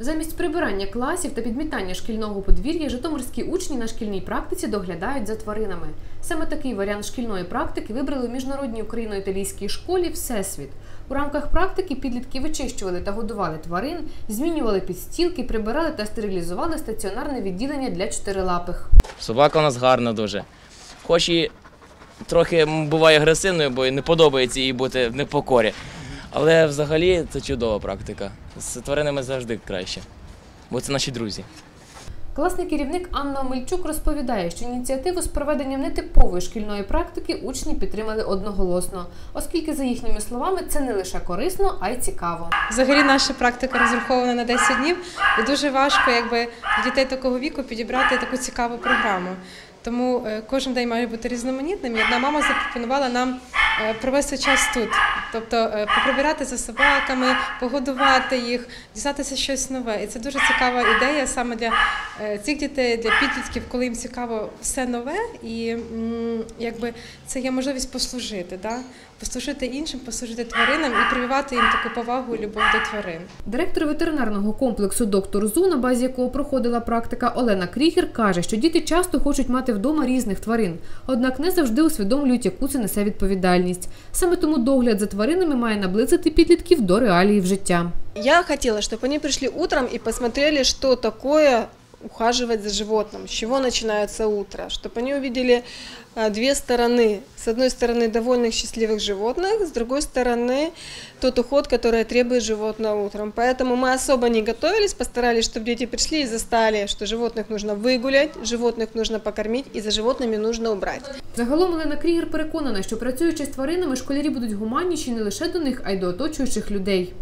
Замість прибирання класів та підмітання шкільного подвір'я житомирські учні на шкільній практиці доглядають за тваринами. Саме такий варіант шкільної практики вибрали у міжнародній україно-італійській школі Всесвіт. У рамках практики підлітки вичищували та годували тварин, змінювали підстілки, прибирали та стерилізували стаціонарне відділення для чотирилапих. Собака у нас гарна дуже. Хоч і трохи буває агресивною, бо не подобається їй бути в непокорі. Але взагалі це чудова практика. З тваринами завжди краще, бо це наші друзі. Класний керівник Анна Омельчук розповідає, що ініціативу з проведенням нетипової шкільної практики учні підтримали одноголосно, оскільки, за їхніми словами, це не лише корисно, а й цікаво. Взагалі наша практика розрахована на 10 днів, і дуже важко якби, дітей такого віку підібрати таку цікаву програму. Тому е, кожен день має бути різноманітним. І одна мама запропонувала нам е, провести час тут, тобто е, поприбирати за собаками, погодувати їх, дізнатися щось нове. І це дуже цікава ідея саме для е, цих дітей, для підлітків, коли їм цікаво все нове, і якби це є можливість послужити, да? послужити іншим, послужити тваринам і прививати їм таку повагу і любов до тварин. Директор ветеринарного комплексу доктор ЗУ, на базі якого проходила практика Олена Крігер, каже, що діти часто хочуть мати вдома різних тварин, однак не завжди усвідомлюють, яку це несе відповідальність. Саме тому догляд за тваринами має наблизити підлітків до реаліїв життя. Я хотіла, щоб вони прийшли утром і посмотрели, що такое ухаживать за животным, с чего начинается утро, чтобы они увидели а, две стороны. С одной стороны довольных, счастливых животных, с другой стороны тот уход, который требует животное утром. Поэтому мы особо не готовились, постарались, чтобы дети пришли и застали, что животных нужно выгулять, животных нужно покормить и за животными нужно убрать. Загалом Олена Крігер переконана, що працюючи з тваринами, школярі будуть гуманніші не лише до них, а й до оточуючих людей.